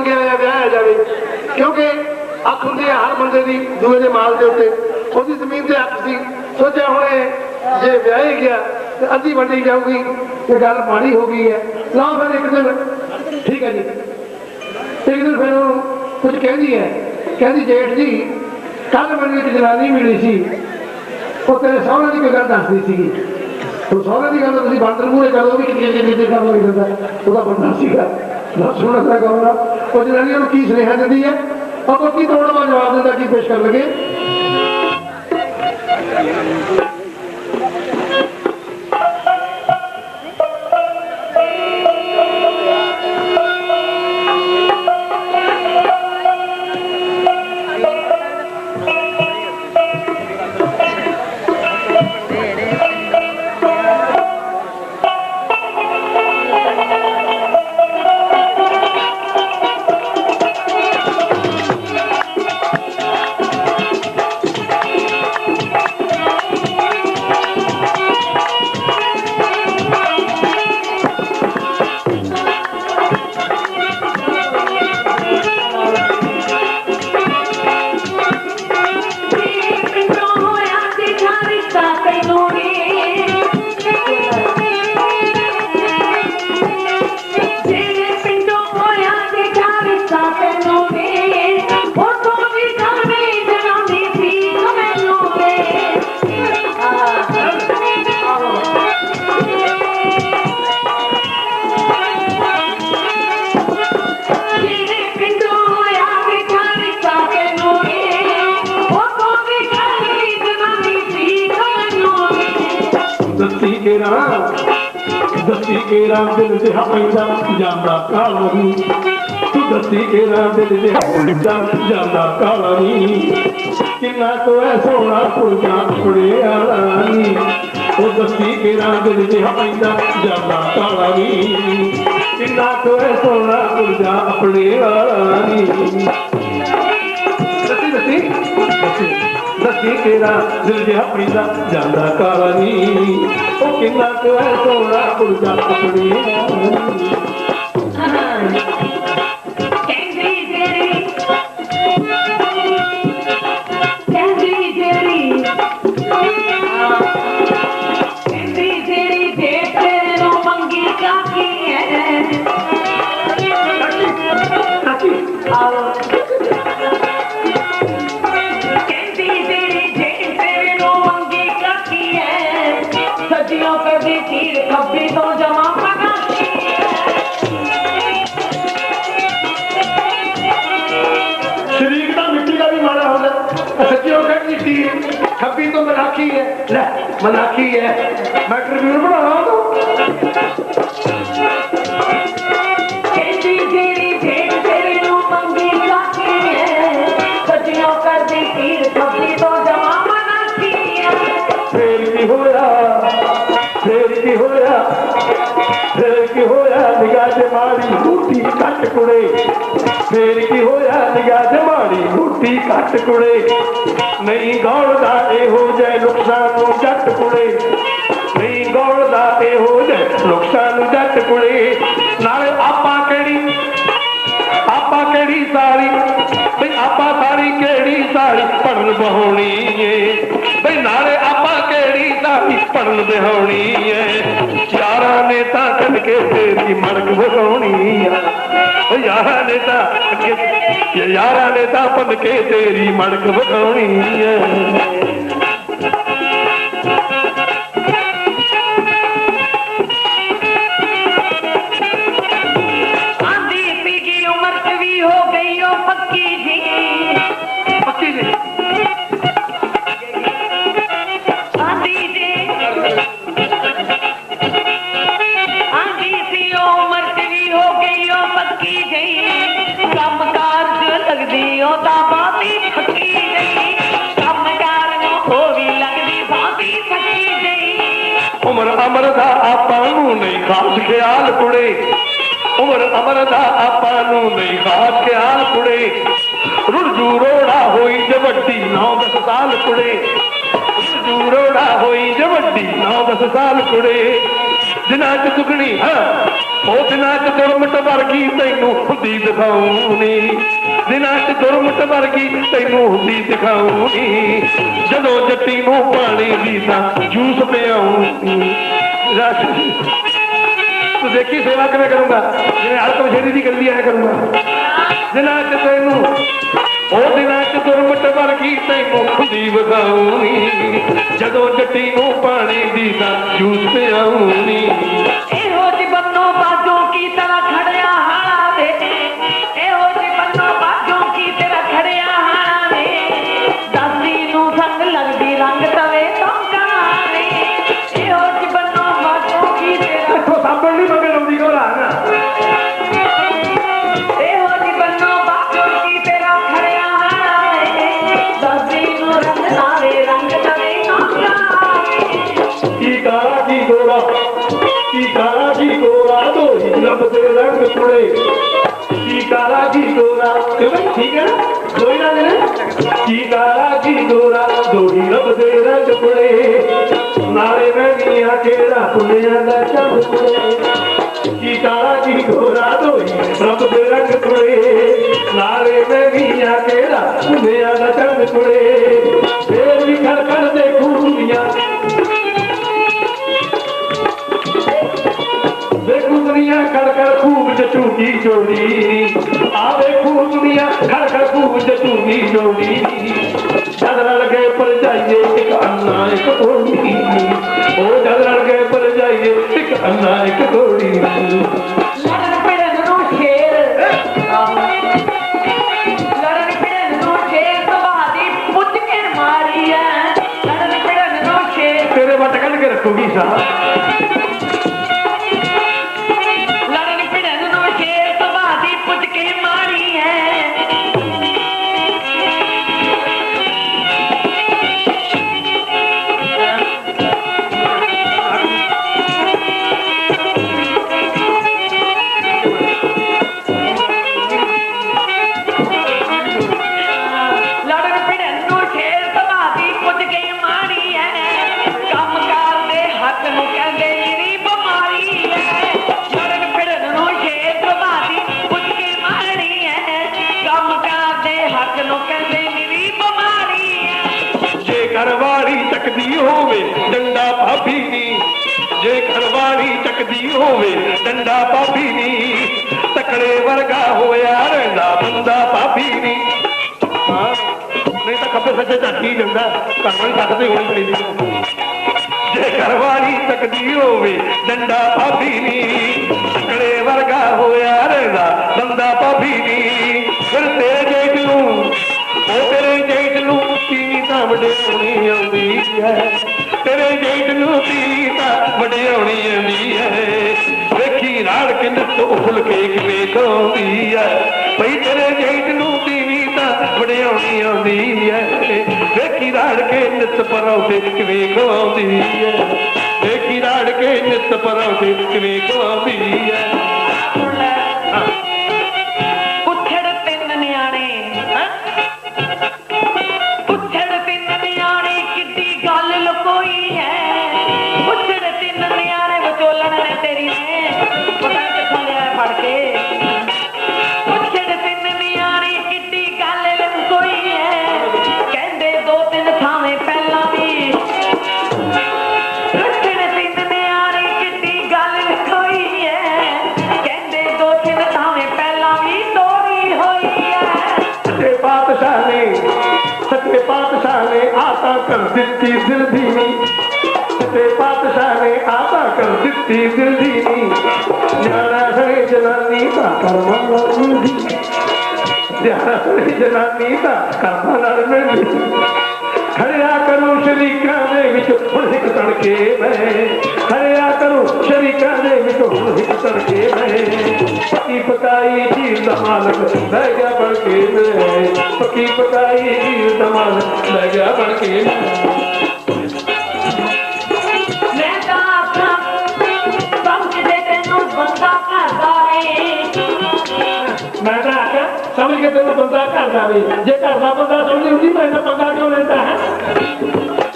ਮੰਗਿਆ ਹੋਇਆ ਵਿਆਹਿਆ ਜਾਵੇ। ਕਿਉਂਕਿ ਅੱਖ ਹੁੰਦੀ ਹੈ ਹਰ ਬੰਦੇ ਦੀ ਦੂਏ ਦੇ ਮਾਲ ਦੇ ਉੱਤੇ। ਉਹਦੀ ਜ਼ਮੀਨ ਤੇ ਅੱਖ ਸੀ। ਸੋਚਿਆ ਹੁਣ ਜੇ ਵਿਆਹੇ ਗਿਆ, ਤੇ ਅੱਧੀ ਵੰਡੀ ਜਾਊਗੀ, ਤੇ ਗੱਲ ਮਾੜੀ ਹੋ ਗਈ ਹੈ। ਲਓ ਫਿਰ ਇੱਕ ਦਿਨ। ਠੀਕ ਹੈ ਜੀ। ਇੱਕ ਦਿਨ ਫਿਰ ਉਹ ਕੁਝ ਕਹਿੰਦੀ ਹੈ। ਕਹਿੰਦੀ, ਜੇਠ ਜੀ ਕੱਲ ਮੈਨੂੰ ਇੱਕ ਜਨਾਨੀ ਮਿਲੀ ਸੀ। ਉਹ ਤੇਰੇ ਸਹੁਰੇ ਦੀ ਕੋਈ ਗੱਲ ਦੱਸਦੀ ਸੀਗੀ। ਉਹ ਸਹੁਰੇ ਦੀ ਗੱਲ ਤੁਸੀਂ ਬਾਂਦਰ ਮੂਹਰੇ ਕਰੋ ਵੀ ਕਿੰਨੀ ਕਿੰਨੀ ਦੇ ਕੰਮ ਲੱਗ ਜਾਂਦਾ ਉਹਦਾ ਬੰਦਾ ਸੀਗਾ। ਨਾ ਸੁਣਨ ਦਾ ਕਹਣਾ ਉਹ ਜਨਾਨੀਆਂ ਨੂੰ ਕੀ ਸੁਨੇਹਾ ਦਿੰਦੀ ਹੈ? ਉਹ ਕੀ ਤੋੜਨ ਜਵਾਬ ਦਿੰਦਾ, ਕੀ ਪੇਸ਼ ਕਰਨ ਲੱਗੇ ਦੱਸੀ ਕੇਰਾ ਦਿਲ ਤੇ ਪੈਂਦਾ ਜਾਂਦਾ ਕਾਲਾ ਨੀ। ਤੂੰ ਦੱਸੀ ਕੇਰਾ ਦਿਲ ਤੇ ਪੈਂਦਾ ਜਾਂਦਾ ਕਾਲਾ ਨੀ। ਕਿੰਨਾ ਤੋ ਐ ਸੋਹਣਾ ਪੁਰਜਾ ਕੁੜੇ ਆਲਾ ਉਹ ਦੱਸੀ ਕੇਰਾ ਦਿਲ ਤੇ ਪੈਂਦਾ ਜਾਂਦਾ ਕਾਲਾ ਨੀ। ਕਿੰਨਾ ਤੋ ਐ ਸੋਹਣਾ ਪੁਰਜਾ ਆਪਣੇ ਆਲਾ ਦੱਸੀ ਦੱਸੀ। ਦੱਸੀ ਦੱਸੀ ਕਿਹੜਾ ਦਿਲ ਜਿਹਾ ਪੈਂਦਾ ਜਾਂਦਾ ਕਾਲਾ ਨੀ ਉਹ ਕਿੰਨਾ ਕੁ ਹੈ ਸੋਹਣਾ ਪੁਰਜਾ ਆਪਣੀ ਕਹਿੰਦੀ ਤੇਰੀ ਸੱਜਿਓ ਕਦੀ ਤੀਰ ਖੱਬੀ ਤੋਂ ਜਮਾ ਪਗਾਤੀ ਸ਼ਰੀਕ ਦਾ ਮਿੱਟੀ ਦਾ ਵੀ ਮਾੜਾ ਹੁੰਦਾ। ਸੱਚੀ ਸੱਚਿਓ ਕਹਿੰਦੀ ਸੀ, ਖੱਬੀ ਤੋਂ ਮਨਾਖੀ ਹੈ। ਲੈ, ਮਨਾਖੀ ਹੈ। ਮੈਂ ਟ੍ਰਿਬਿਊਨ ਬਣਾਉਣਾ ਕਹਿੰਦੀ ਫੇਰ ਕੀ ਹੋਇਆ? ਫੇਰ ਕੀ ਹੋਇਆ? ਨਿਗਾਹ ਤੇ ਮਾਰੀ ਬੂਟੀ ਕੱਟ ਕੁੜੇ। ਫੇਰ ਕੀ ਹੋਇਆ? ਨਿਗਾਹ ਤੇ ਮਾਰੀ ਬੂਟੀ ਕੱਟ ਕੁੜੇ। ਨਹੀਂ ਗੌਲਦਾ ਇਹੋ ਜੇ ਨੁਕਸਾਨ ਨੂੰ ਜੱਟ ਕੁੜੇ। ਨਹੀਂ ਗੌਲਦਾ ਇਹੋ ਜੇ ਨੁਕਸਾਨ ਨੂੰ ਜੱਟ ਕੁੜੇ। ਨਾਲੇ ਆਪਾਂ ਕਿਹੜੀ? ਆਪਾਂ ਕਿਹੜੀ ਸਾਲੀ? ਬਈ ਆਪਾਂ ਸਾਰੀ ਕਿਹੜੀ ਸਾਲੀ ਪੜਨ ਬਹਾਉਣੀ ਪੜਨ ਬਹਾਉਣੀ ਏ ਯਾਰਾਂ ਨੇ ਤਾਂ ਕੱਢ ਕੇ ਤੇਰੀ ਮੜਕ ਵਗਾਉਣੀ ਆ ਓ ਯਾਰਾਂ ਨੇ ਤਾਂ ਯਾਰਾਂ ਨੇ ਤਾਂ ਪੰਨ ਕੇ ਤੇਰੀ ਮੜਕ ਵਗਾਉਣੀ ਏ ਦਾ ਆਪਾਂ ਨੂੰ ਨਹੀਂ ਖਾਸ ਖਿਆਲ ਕੁੜੇ। ਉਮਰ ਅਮਰ ਦਾ ਆਪਾਂ ਨੂੰ ਨਹੀਂ ਖਾਸ ਖਿਆਲ ਕੁੜੇ। ਰੁਰਜੂ ਰੋੜਾ ਹੋਈ ਜੇ ਵੱਡੀ 9-10 ਸਾਲ ਕੁੜੇ। ਰੁਰਜੂ ਰੋੜਾ ਹੋਈ ਜੇ ਵੱਡੀ 9-10 ਸਾਲ ਕੁੜੇ। ਦਿਨਾਂ ਚ ਦੁਗਣੀ ਹਾਂ, ਉਹ ਦਿਨਾਂ ਚ ਦੁਰਮਟ ਵਰਗੀ ਤੈਨੂੰ ਹੁੰਦੀ ਦਿਖਾਉਣੀ। ਦਿਨਾਂ ਚ ਦੁਰਮਟ ਵਰਗੀ ਤੈਨੂੰ ਹੁੰਦੀ ਦਿਖਾਉਣੀ। ਜਦੋਂ ਜੱਟੀ ਨੂੰ ਪਾਣੀ ਦੀ ਤਾਂ ਜੂਸ ਪਿਆਉਣੀ। ਤੂੰ ਦੇਖੀ ਸੇਵਾ ਕਿਵੇਂ ਕਰੂੰਗਾ? ਜਿਵੇਂ ਹਲਕ ਸ਼ੇਰੀ ਦੀ ਕਰਦੀ ਆਇਆ ਕਰੂੰਗਾ। ਦਿਨਾਂ ਚ ਤੈਨੂੰ ਉਹ ਦਿਨਾਂ ਚ ਦੁਰਮਟ ਵਰਗੀ ਤੈਨੂੰ ਖੁਦੀ ਵਿਖਾਉਣੀ। ਜਦੋਂ ਜੱਟੀ ਨੂੰ ਪਾਣੀ ਦੀ ਤਾਂ ਜੂਸ ਪਿਆਉਣੀ। ਕਾਲਾ ਕੀ ਗੋਰਾ ਕਿਵੇਂ ਠੀਕ ਹੈ ਨਾ ਦੋਈ ਰੰਗ ਨੇ ਕੀ ਕਾਲਾ ਕੀ ਗੋਰਾ ਦੋਹੀ ਰੱਬ ਦੇ ਰੰਗ ਕੁੜੇ ਨਾਲੇ ਮੈਂ ਮੀਆਂ ਕਿਹੜਾ ਪੁੰਨਿਆਂ ਦਾ ਚੰਦ ਕੁੜੇ ਕੀ ਕਾਲਾ ਕੀ ਗੋਰਾ ਦੋਹੀ ਰੱਬ ਦੇ ਰੰਗ ਕੁੜੇ ਨਾਲੇ ਦੁਨੀਆ ਖੜ ਖੜ ਖੂਬ ਚ ਜੋੜੀ ਆ ਵੇਖੂ ਦੁਨੀਆ ਖੜ ਖੂਬ ਚ ਜੋੜੀ ਜਦ ਰਲ ਗਏ ਪਰ ਜਾਈਏ ਇੱਕ ਅੰਨਾ, ਇੱਕ ਕੋੜੀ ਉਹ ਜਦ ਰਲ ਗਏ ਪਰ ਜਾਈਏ ਇੱਕ ਅੰਨਾ, ਇੱਕ ਕੋੜੀ ਘਰਵਾਲੀ ਹੋਵੇ, ਡੰਡਾ ਭਾਬੀ ਨੀ। ਤਕੜੇ ਵਰਗਾ ਹੋਇਆ ਰਹਿੰਦਾ ਬੰਦਾ ਭਾਬੀ ਨੀ। ਨਹੀਂ ਤਾਂ ਖੱਬੇ ਸੱਜੇ ਝਾਕੀ ਜਾਂਦਾ ਘਰਵਾਲੀ ਚੱਕਦੇ ਹੋਣੀ ਚਾਹੀਦੀ ਜੇ ਘਰਵਾਲੀ ਚੱਕਦੀ ਹੋਵੇ, ਡੰਡਾ ਭਾਬੀ ਨੀ। ਤਕੜੇ ਵਰਗਾ ਹੋਇਆ ਰਹਿੰਦਾ ਬੰਦਾ ਭਾਬੀ ਨੀ। ਫਿਰ ਤੇਰੇ ਜੇਠ ਨੂੰ, ਉਹ ਤੇਰੇ ਜੇਠ ਨੂੰ ਤੀਵੀਂ ਤਾਂ ਵਡਿਆਉਣੀ ਆਉਂਦੀ ਹੈ। ਤੇਰੇ ਜੇਠ ਨੂੰ ਤੀਵੀਂ ਤਾਂ ਉਫਲ ਕੇ ਕਿਵੇਂ ਗਾਉਂਦੀ ਹੈ ਭਈ ਤੇਰੇ ਜੇਠ ਨੂੰ ਤੀਵੀਂ ਤਾਂ ਵਡਿਆਉਣੀ ਆਉਂਦੀ ਹੈ ਵੇਖੀ ਰਾੜ ਕੇ ਨਿੱਤ ਪਰੌਂਠੇ ਕਿਵੇਂ ਗਾਉਂਦੀ ਹੈ ਵੇਖੀ ਰਾੜ ਕੇ ਨਿੱਤ ਪਰੌਂਠੇ ਕਿਵੇਂ ਗਾਉਂਦੀ ਹੈ ਦਿੱਤੀ ਦਿਲ ਦੀ ਨੀ ਪਾਤਸ਼ਾਹ ਨੇ ਆਤਾ ਕਰ ਦਿੱਤੀ ਦਿਲ ਦੀ ਨਿਆਣਾ ਹੈ ਜਨਾਨੀ ਤਾਂ ਕਰਮਾਂ ਨਾਲ ਮਿਲਦੀ। ਨਿਆਣਾ ਹੈ ਜਨਾਨੀ ਤਾਂ ਕਰਮਾਂ ਨਾਲ ਮਿਲਦੀ। ਖੜਿਆ ਕਰੋ ਸ਼ਰੀਕਾਂ ਦੇ ਵਿੱਚ, ਹੁਣ ਇੱਕ ਤੜਕੇ ਮੈਂ ਸ਼ਰੀਕਾਂ ਦੇ ਵਿੱਚ ਇੱਕ ਤੜਕੇ ਮੈਂ ਪੱਕੀ ਪਕਾਈ ਜੀਵ ਦਾ ਮਾਲਕ ਬਹਿ ਗਿਆ ਬਣ ਕੇ ਮੈਂ ਪੱਕੀ ਪਕਾਈ ਜੀਵ ਦਾ ਮਾਲਕ ਬਹਿ ਗਿਆ ਬਣ ਕੇ ਮੈਂ ਮੈਂ ਤਾਂ ਆਖਿਆ ਸਮਝ ਕੇ ਤੈਨੂੰ ਬੰਦਾ ਘਰ ਦਾ ਵੇ। ਜੇ ਘਰ ਦਾ ਬੰਦਾ ਸਮਝੀ ਹੁੰਦੀ ਮੈਂ ਤਾਂ ਪੰਗਾ ਕਿਉਂ ਲੈਂਦਾ ਹੈ?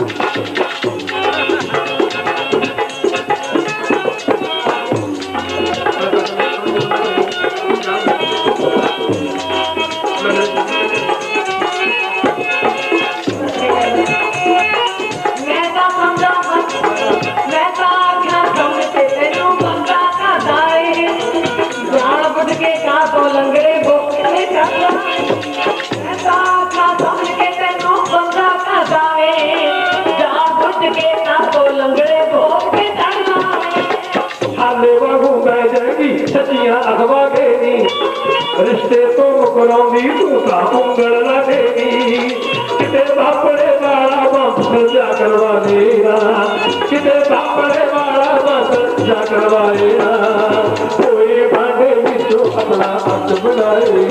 ਭਲਾ ਮੰਗਲ ਲਟੇਗੀ ਕਿਤੇ ਬਾਪੜੇ ਵਾਲਾ ਬੰਸ ਜਾ ਕਰਵਾਏਗਾ ਕਿਤੇ ਬਾਪੜੇ ਵਾਲਾ ਬੰਸ ਜਾ ਕਰਵਾਏਗਾ ਕੋਈ ਭਾਂਡੇ ਵਿੱਚੋਂ ਆਪਣਾ ਹੱਥ ਬਣਾਏ।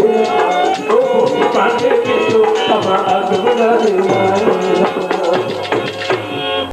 ਕੋਈ ਭਾਂਡੇ ਵਿੱਚੋਂ ਆਪਣਾ ਹੱਥ ਬਣਾਏ।